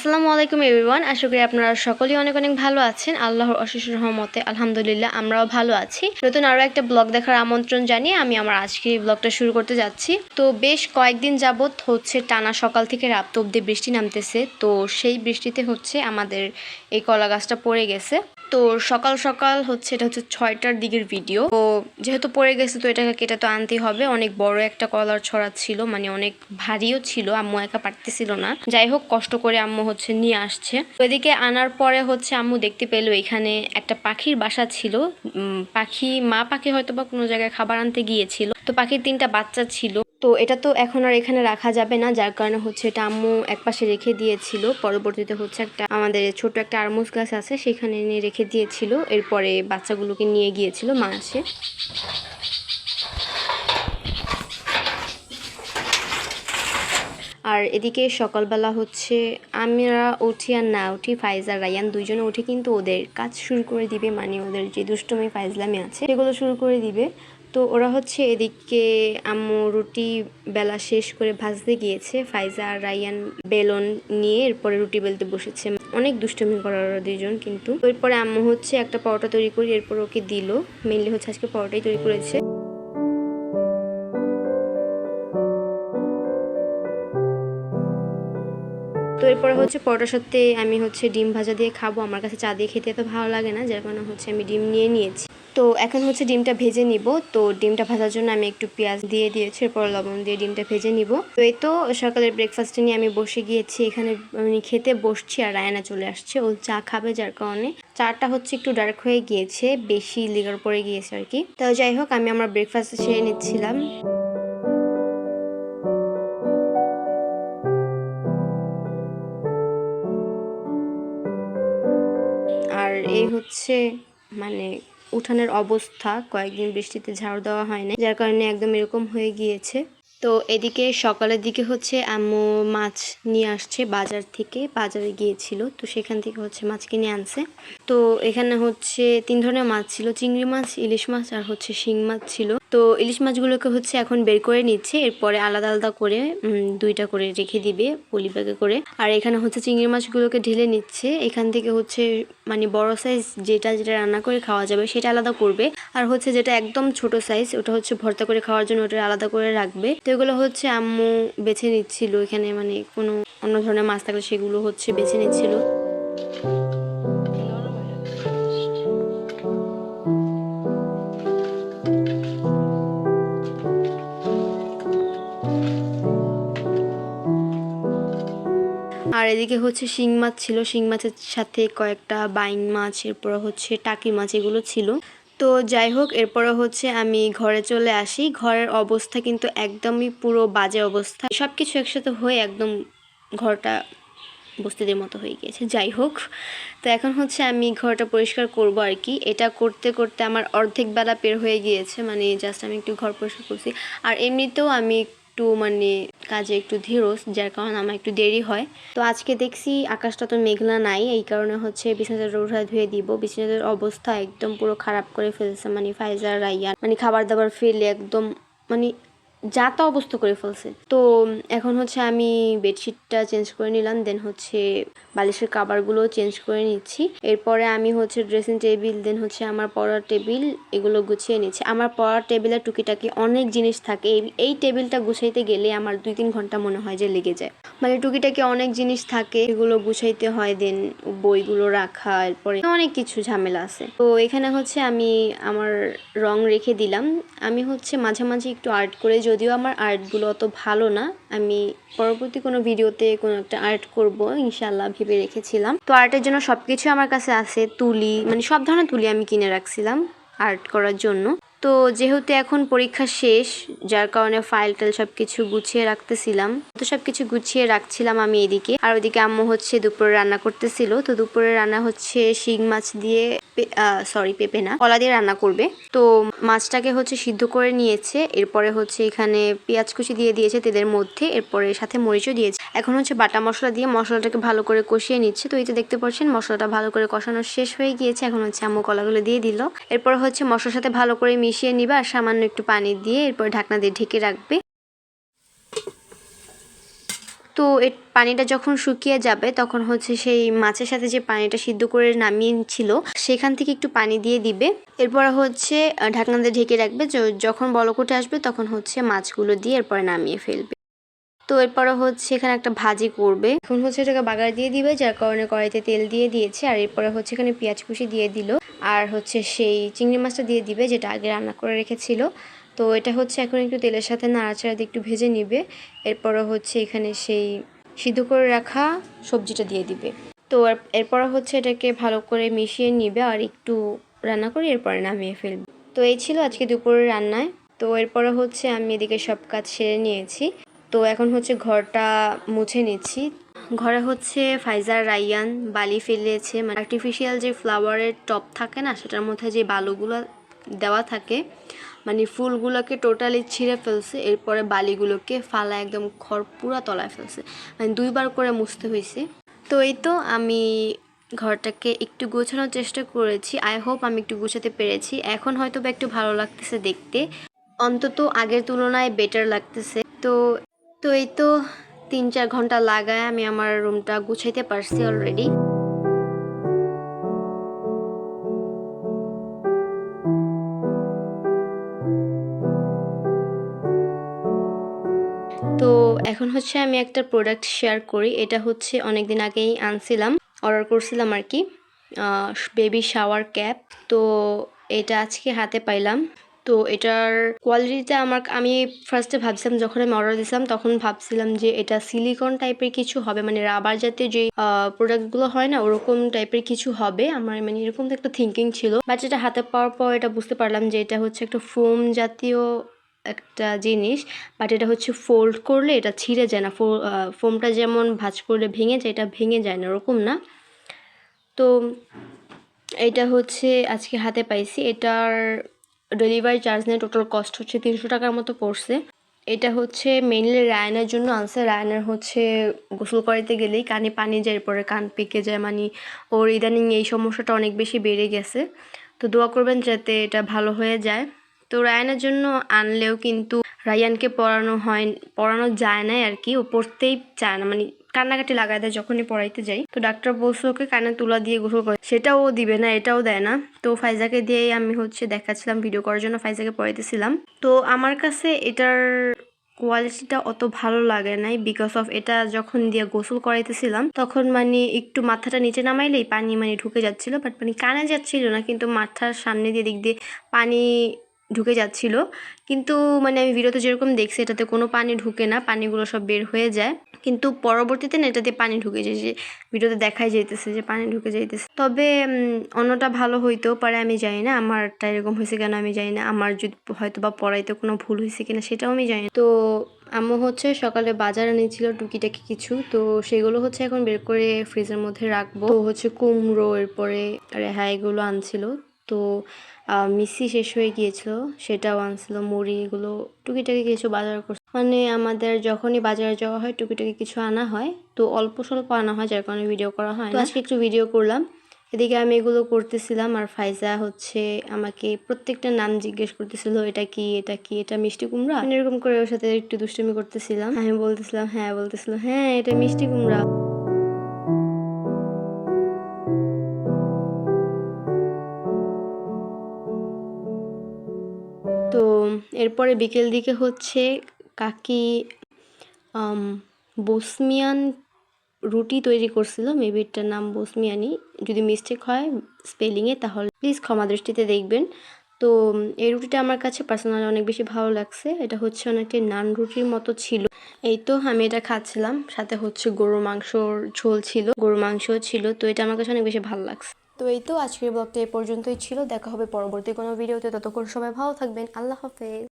আসসালামু আলাইকুম এভরিওয়ান আশা করি আপনারা সকলেই অনেক অনেক ভালো আছেন। আল্লাহর অশেষ রহমতে, আলহামদুলিল্লাহ, আমরাও ভালো আছি। নতুন আরও একটা ব্লগ দেখার আমন্ত্রণ জানিয়ে আমি আমার আজকে এই ব্লগটা শুরু করতে যাচ্ছি। তো বেশ কয়েকদিন যাবৎ হচ্ছে টানা সকাল থেকে রাত অব্দি বৃষ্টি নামতেছে। তো সেই বৃষ্টিতে হচ্ছে আমাদের এই কলা গাছটা পড়ে গেছে। তো সকাল সকাল হচ্ছে, এটা হচ্ছে ছয়টার দিকের ভিডিও তো যেহেতু পড়ে গেছে, তো এটাকে কেটে তো আনতেই হবে। অনেক বড় একটা কলার ছড়া ছিল মানে অনেক ভারীও ছিল, আম্মু একা পারতেছিল না। যাই হোক, কষ্ট করে আম্মু হচ্ছে নিয়ে আসছে। তো এদিকে আনার পরে হচ্ছে আম্মু দেখতে পেল, এখানে একটা পাখির বাসা ছিল। পাখি, মা পাখি হয়তো বা কোনো জায়গায় খাবার আনতে গিয়েছিল। তো পাখির তিনটা বাচ্চা ছিল। তো এটা তো এখন আর এখানে রাখা যাবে না, যার কারণে হচ্ছে এটা আম্মু একপাশে রেখে দিয়েছিল। পরবর্তীতে হচ্ছে একটা আমাদের ছোট একটা আরমুজ গাছ আছে, সেখানে এনে রেখে দিয়েছিল। এরপরে বাচ্চাগুলোকে নিয়ে গিয়েছিল মা আসে। আর এদিকে সকালবেলা হচ্ছে আমরা উঠি আর না উঠি, ফাইজ আর রায়ান দুইজনে উঠে কিন্তু ওদের কাজ শুরু করে দিবে মানে ওদের যে দুষ্টমি ফাইজলামি আছে, সেগুলো শুরু করে দিবে। তো ওরা হচ্ছে এদিকে আম্মু রুটি বেলা শেষ করে ভাজতে গিয়েছে, ফাইজা আর রায়ান বেলন নিয়ে এরপরে রুটি বেলতে বসেছে। অনেক দুষ্টমি করার ওরা দুজন কিন্তু। এরপরে আম্মু হচ্ছে একটা পরোটা তৈরি করি এরপর ওকে দিল। মেনলি হচ্ছে আজকে পরোটাই তৈরি করেছে। তো এরপরে হচ্ছে পরোটার সাথে আমি হচ্ছে ডিম ভাজা দিয়ে খাব। আমার কাছে চা দিয়ে খেতে এত ভালো লাগে না, যার কারণে হচ্ছে আমি ডিম নিয়ে নিয়েছি। তো এখন হচ্ছে ডিমটা ভেজে নিব। তো ডিমটা ভাজার জন্য আমি একটু পেঁয়াজ দিয়ে দিয়েছি, এরপর লবণ দিয়ে ডিমটা ভেজে নিব। তো এই তো সকালের ব্রেকফাস্টে নিয়ে আমি বসে গিয়েছি, এখানে আমি খেতে বসছি আর রায়না চলে আসছে। ও চা খাবে যার কারণে। চাটা হচ্ছে একটু ডার্ক হয়ে গিয়েছে, বেশি লিগার পড়ে গিয়েছে আর কি। তো যাই হোক, আমি আমার ব্রেকফাস্ট সেরে নিচ্ছিলাম। আর এই হচ্ছে মানে উঠানের অবস্থা, কয়েকদিন বৃষ্টিতে ঝাড় দেওয়া হয়নি যার কারণে একদম এরকম হয়ে গিয়েছে। তো এদিকে সকালের দিকে হচ্ছে আম্মু মাছ নিয়ে আসছে বাজার থেকে, বাজারে গিয়েছিল, তো সেখান থেকে হচ্ছে মাছ কিনে আনছে। তো এখানে হচ্ছে তিন ধরনের মাছ ছিল, চিংড়ি মাছ, ইলিশ মাছ আর হচ্ছে শিং মাছ ছিল। তো ইলিশ মাছগুলোকে হচ্ছে এখন বের করে নিচ্ছে, এরপরে আলাদা আলাদা করে দুইটা করে রেখে দিবে পলি ব্যাগে করে। আর এখানে হচ্ছে চিংড়ি মাছগুলোকে ঢেলে নিচ্ছে, এখান থেকে হচ্ছে মানে বড় সাইজ যেটা যেটা রান্না করে খাওয়া যাবে সেটা আলাদা করবে। আর হচ্ছে যেটা একদম ছোট সাইজ ওটা হচ্ছে ভর্তা করে খাওয়ার জন্য ওটা আলাদা করে রাখবে। তো এগুলো হচ্ছে আম্মু বেছে নিচ্ছিল, এখানে মানে কোনো অন্য ধরনের মাছ থাকলে সেগুলো হচ্ছে বেছে নিচ্ছিল। আর এদিকে হচ্ছে শিং মাছ ছিল। শিং মাছের সাথে কয়েকটা বাইং মাছ, এরপর হচ্ছে টাকি মাছ এগুলো ছিল। তো যাই হোক, এরপরে হচ্ছে আমি ঘরে চলে আসি। ঘরের অবস্থা কিন্তু একদমই পুরো বাজে অবস্থা। সব কিছু একসাথে হয়ে একদম ঘরটা বস্তিদের মতো হয়ে গিয়েছে। যাই হোক, তো এখন হচ্ছে আমি ঘরটা পরিষ্কার করব আর কি। এটা করতে করতে আমার অর্ধেক বেলা পের হয়ে গিয়েছে। মানে জাস্ট আমি একটু ঘর পরিষ্কার করছি। আর এমনিতেও আমি একটু মানে কাজে একটু ধীরস, যার কারণে আমার একটু দেরি হয়। তো আজকে দেখছি আকাশটা তো মেঘলা নাই, এই কারণে হচ্ছে বিছানাটা উঠা ধুয়ে দিব। বিছানাটার অবস্থা একদম পুরো খারাপ করে ফেলছে মানে ফাইজার, রাইয়ান মানে খাবার দাবার ফেলে একদম মানে যা তা অবস্থা করে ফেলছে। তো এখন হচ্ছে আমি বেডশিটটা চেঞ্জ করে নিলাম দেন হচ্ছে বালিশের কাবারগুলো চেঞ্জ করে নিচ্ছি। এরপরে আমি হচ্ছে ড্রেসিং টেবিল দেন হচ্ছে আমার পড়ার টেবিল এগুলো গুছিয়ে নিচ্ছি। আমার পড়ার টেবিলের টুকিটাকি অনেক জিনিস থাকে। এই টেবিলটা গুছাইতে গেলে আমার দুই তিন ঘণ্টা মনে হয় যে লেগে যায়। মানে টুকিটাকি অনেক জিনিস থাকে, এগুলো গুছাইতে হয় দেন বইগুলো রাখা, এরপরে অনেক কিছু ঝামেলা আছে। তো এখানে হচ্ছে আমি আমার রং রেখে দিলাম। আমি হচ্ছে মাঝে মাঝে একটু আর্ট করে যদিও আমার আর্টগুলো অত ভালো না, আমি পরবর্তী কোনো ভিডিওতে কোনো একটা আর্ট করব ইনশাল্লাহ ভেবে রেখেছিলাম। তো আর্টের জন্য সব কিছু আমার কাছে আছে, তুলি মানে সব ধরনের তুলি আমি কিনে রাখছিলাম আর্ট করার জন্য। তো যেহেতু এখন পরীক্ষা শেষ, যার কারণে ফাইল টাইল সব কিছু গুছিয়ে রাখতেছিলাম। তো সব কিছু গুছিয়ে রাখছিলাম আমি এদিকে। আর ওইদিকে আম্মু হচ্ছে দুপুরে রান্না করতেছিল। তো দুপুরে রান্না হচ্ছে শিং মাছ দিয়ে সরি পেঁপে না, কলা দিয়ে রান্না করবে। তো মাছটাকে হচ্ছে সিদ্ধ করে নিয়েছে। এরপরে হচ্ছে এখানে পেঁয়াজ কুচি দিয়ে দিয়েছে তেলের মধ্যে। এরপরে সাথে মরিচও দিয়েছে। এখন হচ্ছে বাটা মশলা দিয়ে মশলাটাকে ভালো করে কষিয়ে নিচ্ছে। তো এই তো দেখতে পাচ্ছেন মশলাটা ভালো করে কষানো শেষ হয়ে গিয়েছে। এখন হচ্ছে আম্মু কলাগুলো দিয়ে দিল। এরপর হচ্ছে মশলার সাথে ভালো করে মিশিয়ে নিবে আর সামান্য একটু পানি দিয়ে এরপর ঢাকনা দিয়ে ঢেকে রাখবে। তো এর পানিটা যখন শুকিয়ে যাবে তখন হচ্ছে সেই মাছের সাথে যে পানিটা সিদ্ধ করে নামিয়ে ছিল সেখান থেকে একটু পানি দিয়ে দিবে। এরপর হচ্ছে আহ, ঢাকনা দিয়ে ঢেকে রাখবে। য- যখন বলকটে আসবে তখন হচ্ছে মাছগুলো দিয়ে এরপরে নামিয়ে ফেলবে। তো এরপরে হচ্ছে এখানে একটা ভাজি করবে। এখন হচ্ছে এটাকে বাগার দিয়ে দিবে, যার কারণে কড়াইতে তেল দিয়ে দিয়েছে, আর এরপরে হচ্ছে এখানে পেঁয়াজ কুচি দিয়ে দিল। আর হচ্ছে সেই চিংড়ি মাছটা দিয়ে দিবে, যেটা আগে রান্না করে রেখেছিল। তো এটা হচ্ছে এখন একটু তেলের সাথে নাড়াচাড়া দিয়ে একটু ভেজে নিবে। এরপরে হচ্ছে এখানে সেই সিদ্ধ করে রাখা সবজিটা দিয়ে দিবে। তো এর- এরপরে হচ্ছে এটাকে ভালো করে মিশিয়ে নিবে, আর একটু রান্না করে, এরপরে নামিয়ে ফেলবে। তো এই ছিল আজকে দুপুরের রান্নায়। তো এরপরে হচ্ছে আমি এদিকে সব কাজ সেরে নিয়েছি। তো এখন হচ্ছে ঘরটা মুছে নিচ্ছি। ঘরে হচ্ছে ফাইজার, রাইয়ান, বালি ফেলেছে। মানে আর্টিফিশিয়াল যে ফ্লাওয়ারের টপ থাকে না, সেটার মধ্যে যে বালুগুলো দেওয়া থাকে মানে ফুলগুলোকে টোটালি ছিঁড়ে ফেলছে, এরপরে বালিগুলোকে ফালা একদম খড় পুরা তলায় ফেলছে। মানে দুইবার করে মুছতে হয়েছে। তো এই তো আমি ঘরটাকে একটু গোছানোর চেষ্টা করেছি। আই হোপ আমি একটু গোছাতে পেরেছি। এখন হয়তো বা একটু ভালো লাগতেছে দেখতে। অন্তত আগের তুলনায় বেটার লাগতেছে। তো তো এই তো তিন চার ঘণ্টা লাগায় আমি আমার রুমটা গুছাইতে পারছি অলরেডি তো এখন হচ্ছে আমি একটা প্রোডাক্ট শেয়ার করি, এটা হচ্ছে অনেক দিন আগেই আনছিলাম অর্ডার করছিলাম আর কি বেবি শাওয়ার ক্যাপ তো এটা আজকে হাতে পাইলাম। তো এটার কোয়ালিটিটা আমার আমি ফার্স্টে ভাবছিলাম, যখন আমি অর্ডার দিয়েছিলাম, তখন ভাবছিলাম যে এটা সিলিকন টাইপের কিছু হবে মানে রাবার জাতীয় যে প্রোডাক্টগুলো হয় না, ওরকম টাইপের কিছু হবে। আমার মানে এরকম একটা থিঙ্কিং ছিল। বাট এটা হাতে পাওয়ার পর এটা বুঝতে পারলাম যে এটা হচ্ছে একটা ফোম জাতীয় একটা জিনিস। বাট এটা হচ্ছে ফোল্ড করলে এটা ছিঁড়ে যায় না। ফোমটা যেমন ভাঁজ করলে ভেঙে যায়, এটা ভেঙে যায় না, ওরকম না। তো, এটা হচ্ছে আজকে হাতে পাইছি। এটার ডেলিভারি চার্জ নিয়ে টোটাল কস্ট হচ্ছে তিনশো টাকার মতো পড়ছে। এটা হচ্ছে মেইনলি রায়নের জন্য আনছে রায়নের হচ্ছে গোসল করাইতে গেলেই কানে পানি যায়, এরপরে কান পেকে যায় মানে ওর ইদানিং এই সমস্যাটা অনেক বেশি বেড়ে গেছে। তো দোয়া করবেন যাতে এটা ভালো হয়ে যায়। তো রায়ানের জন্য আনলেও কিন্তু রায়ানকে পড়ানো হয়, পড়ানো যায় না আর কি। ও পড়তেই চায় না মানে কান্নাকাটি লাগায় দেয় যখনই পড়াইতে যাই। তো ডাক্তার বলছে ওকে কানে তুলা দিয়ে গোসল করে। সেটাও ও দিবে না, এটাও দেয় না। তো ফাইজাকে দিয়েই আমি হচ্ছে দেখাচ্ছিলাম ভিডিও করার জন্য ফাইজাকে পড়াইতেছিলাম। তো আমার কাছে এটার কোয়ালিটিটা অত ভালো লাগে নাই বিকজ অফ এটা যখন দিয়ে গোসল করাইতেছিলাম, তখন মানে একটু মাথাটা নিচে নামাইলেই পানি মানে ঢুকে যাচ্ছিল বাট মানে কানে যাচ্ছিল না, কিন্তু মাথার সামনে দিয়ে দিক দিয়ে পানি ঢুকে যাচ্ছিল। কিন্তু মানে আমি ভিডিওতে যেরকম দেখছি, এটাতে কোনো পানি ঢুকে না, পানিগুলো সব বের হয়ে যায়। কিন্তু পরবর্তীতে না দিয়ে পানি ঢুকে যায়, যে ভিডিওতে দেখাই যাইতেছে যে পানি ঢুকে যাইতেছে। তবে অন্যটা ভালো হইতেও পারে, আমি জানি না, আমারটা এরকম হয়েছে কেন, আমি জানি না, আমার যদি হয়তো বা পড়াইতে কোনো ভুল হয়েছে কিনা সেটাও আমি জানি তো আম্মু হচ্ছে সকালে বাজার এনেছিল টুকিটাকি কিছু, তো সেগুলো হচ্ছে এখন বের করে ফ্রিজের মধ্যে রাখব। তো হচ্ছে কুমড়ো, এরপরে রেহা এগুলো আনছিল। তো মিসি শেষ হয়ে গিয়েছিল, সেটাও আনছিল, মুড়ি এগুলো টুকিটাকি কিছু বাজার করছে। মানে আমাদের যখনই বাজারে যাওয়া হয় টুকিটুকি কিছু আনা হয় তো অল্প স্বল্প আনা হয় যার কারণে ভিডিও করা হয় আজকে একটু ভিডিও করলাম। এদিকে আমি এগুলো করতেছিলাম আর ফাইজা হচ্ছে আমাকে প্রত্যেকটা নাম জিজ্ঞেস করতেছিল এটা কি এটা কি এটা মিষ্টি কুমড়া? আমি এরকম করে ওর সাথে একটু দুষ্টুমি করতেছিলাম। আমি বলতেছিলাম হ্যাঁ বলতেছিল হ্যাঁ এটা মিষ্টি কুমড়া। তো এরপরে বিকেল দিকে হচ্ছে কাকি বসমিয়ান রুটি তৈরি করছিল। মেবি এটার নাম বসমিয়ানি। যদি মিস্টেক হয় স্পেলিংয়ে তাহলে প্লিজ ক্ষমা দৃষ্টিতে দেখবেন। তো এই রুটিটা আমার কাছে পার্সোনালি অনেক বেশি ভালো লাগছে। এটা হচ্ছে অনেকটা নান রুটির মতো ছিল। এই তো আমি এটা খাচ্ছিলাম। সাথে হচ্ছে গরুর মাংসর ঝোল ছিল। গরুর মাংসও ছিল। তো এটা আমার কাছে অনেক বেশি ভালো লাগছে। তো এই তো আজকের ব্লগটা এই পর্যন্তই ছিল। দেখা হবে পরবর্তী কোনো ভিডিওতে ততক্ষণ সবাই ভালো থাকবেন। আল্লাহ হাফেজ।